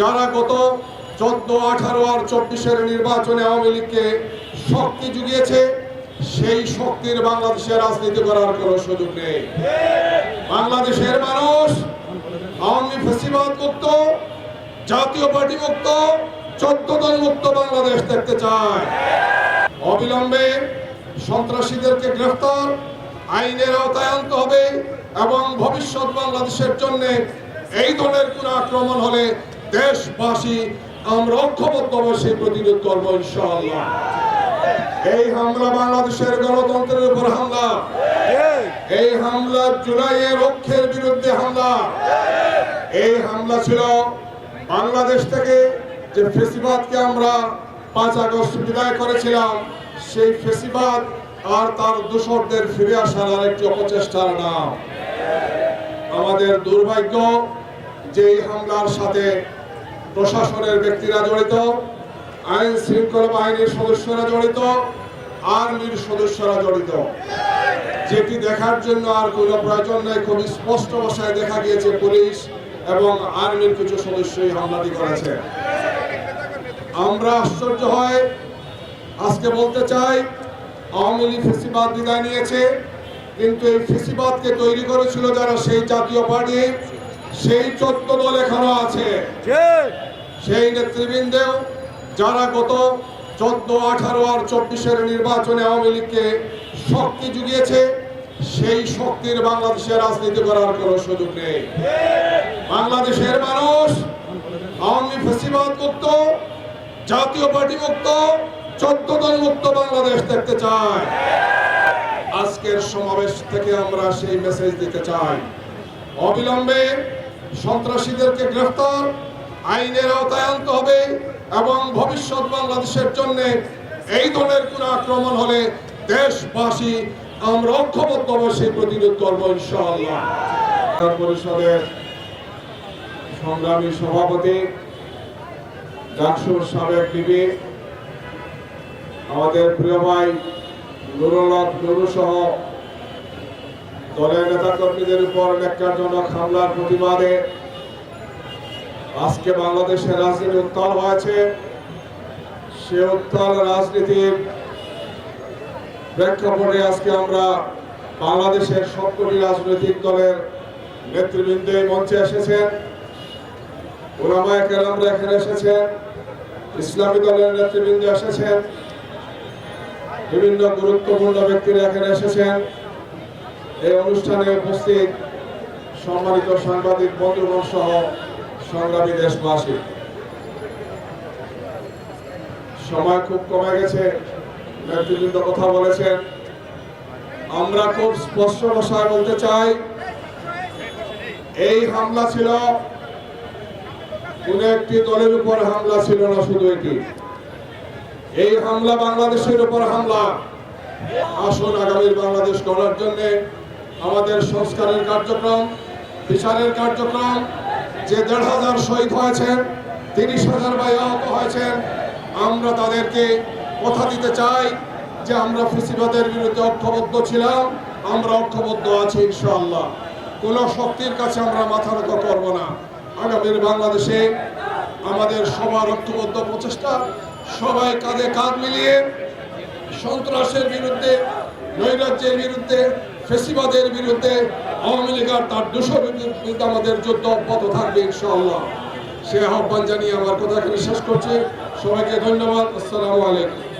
যারা গত চোদ্দ, আঠারো আর চব্বিশের নির্বাচনে আওয়ামী লীগকে শক্তি জুগিয়েছে, সেই শক্তির বাংলাদেশে রাজনীতি করার কোনো সুযোগ নেই। বাংলাদেশের মানুষ আওয়ামী ফেসিবাদ মুক্ত, জাতীয় পার্টি মুক্ত, চোদ্দ দল মুক্ত বাংলাদেশ দেখতে চায়। অবিলম্বে সন্ত্রাসীদেরকে গ্রেফতার, আইনের আওতায় আনতে হবে এবং ভবিষ্যৎ বাংলাদেশের জন্য এই ধরনের কোন আক্রমণ হলে দেশবাসী, আমরা ঐক্যবদ্ধভাবে সেই প্রতিরোধ করব ইনশাআল্লাহ। এই হামলা বাংলাদেশের গণতন্ত্রের উপর হামলা। এই হামলা জুলাইয়ের রক্ষের বিরুদ্ধে হামলা। এই হামলা ছিল বাংলাদেশ থেকে যে ফেসিবাদকে আমরা পাঁচ আগস্ট বিদায় করেছিলাম, সেই ফেসিবাদ আর তার দূষরদের ফিরে আসার আরেকটি অপচেষ্টার নাম। আমাদের দুর্ভাগ্য যে হামলার সাথে প্রশাসনের ব্যক্তিরা জড়িত, আইন শৃঙ্খলা বাহিনীর সদস্যরা জড়িত, আর্মির সদস্যরা জড়িত। যেটি দেখার জন্য আর কোনো প্রয়োজন নেই, খুব স্পষ্ট ভাষায় দেখা গিয়েছে পুলিশ এবং আর্মির কিছু সদস্যই হামলাটি করেছে। আমরা আশ্চর্য হয়, আজকে বলতে চাই, আওয়ামী লীগ ফেসিবাদ বিদায় নিয়েছে, কিন্তু এই ফেসিবাদকে তৈরি করেছিল যারা সেই জাতীয় পার্টি সেই চোদ্দ দল এখনও আছে। সেই নেতৃবৃন্দেও যারা গত চোদ্দ আঠারো আর চব্বিশের নির্বাচনে আওয়ামী লীগকে শক্তি জুগিয়েছে সেই শক্তির বাংলাদেশে রাজনীতি করার কোনো সুযোগ নেই। বাংলাদেশের মানুষ আওয়ামী ফেসিবাদ মুক্ত জাতীয় পার্টি মুক্ত চোদ্দ দল মুক্ত বাংলাদেশ দেখতে চায়। আজকের সমাবেশ থেকে আমরা সেই মেসেজ দিতে চাই। অবিলম্বে সন্ত্রাসীদেরকে গ্রেফতার, আইনের আওতায় আনতে হবে এবং ভবিষ্যৎ বাংলাদেশের জন্য এই ধরনের কোন আক্রমণ হলে দেশবাসী আমরা ঐক্যবদ্ধভাবে সেই প্রতিরোধ করব ইনশাআল্লাহ। পরিষদের সংগ্রামী সভাপতি ডাকসুর সাবেক বিবি আমাদের প্রিয় ভাই নুরুল নুরু সহ দলের নেতা কর্মীদের উপর ন্যাক্কারজনক হামলার প্রতিবাদে আজকে বাংলাদেশের রাজনীতি উত্তাল হয়েছে। সে উত্তাল রাজনীতির প্রেক্ষাপটে আজকে আমরা বাংলাদেশের সবকটি রাজনৈতিক দলের নেতৃবৃন্দ মঞ্চে এসেছেন ওলামায় কেরামরা এখানে এসেছেন ইসলামী দলের নেতৃবৃন্দ এসেছেন, বিভিন্ন গুরুত্বপূর্ণ ব্যক্তিরা এখানে এসেছেন। এই অনুষ্ঠানে উপস্থিত সম্মানিত সাংবাদিক বন্ধুগণ সহ সংগ্রামী দেশবাসী। সময় খুব কমে গেছে, নেতৃবৃন্দ কথা বলেছেন। আমরা খুব স্পষ্ট ভাষায় বলতে চাই, এই হামলা ছিল, কোন একটি দলের উপর হামলা ছিল না শুধু এটি। এই হামলা বাংলাদেশের উপর হামলা। আসুন আগামীর বাংলাদেশ করার জন্য আমাদের সংস্কারের কার্যক্রম, বিচারের কার্যক্রম, যে দেড় হাজার শহীদ হয়েছেন, তিরিশ হাজার ভাই আহত হয়েছেন, আমরা তাদেরকে কথা দিতে চাই যে আমরা ফিসিবাদের বিরুদ্ধে ঐক্যবদ্ধ ছিলাম, আমরা ঐক্যবদ্ধ আছি ইনশাআল্লাহ। কোন শক্তির কাছে আমরা মাথা নত করব না। আগামীর বাংলাদেশে আমাদের সবার ঐক্যবদ্ধ প্রচেষ্টা, সবাই কাঁধে কাঁধ মিলিয়ে সন্ত্রাসের বিরুদ্ধে, নৈরাজ্যের বিরুদ্ধে ফেসিবাদের বিরুদ্ধে আওয়ামী লীগ আর তার দুশো বিরুদ্ধে আমাদের যুদ্ধ অব্যাহত থাকবে, ইনশাআল্লাহ। সে আহ্বান জানিয়ে আমার কথা এখানে শেষ করছি। সবাইকে ধন্যবাদ। আসসালামু আলাইকুম।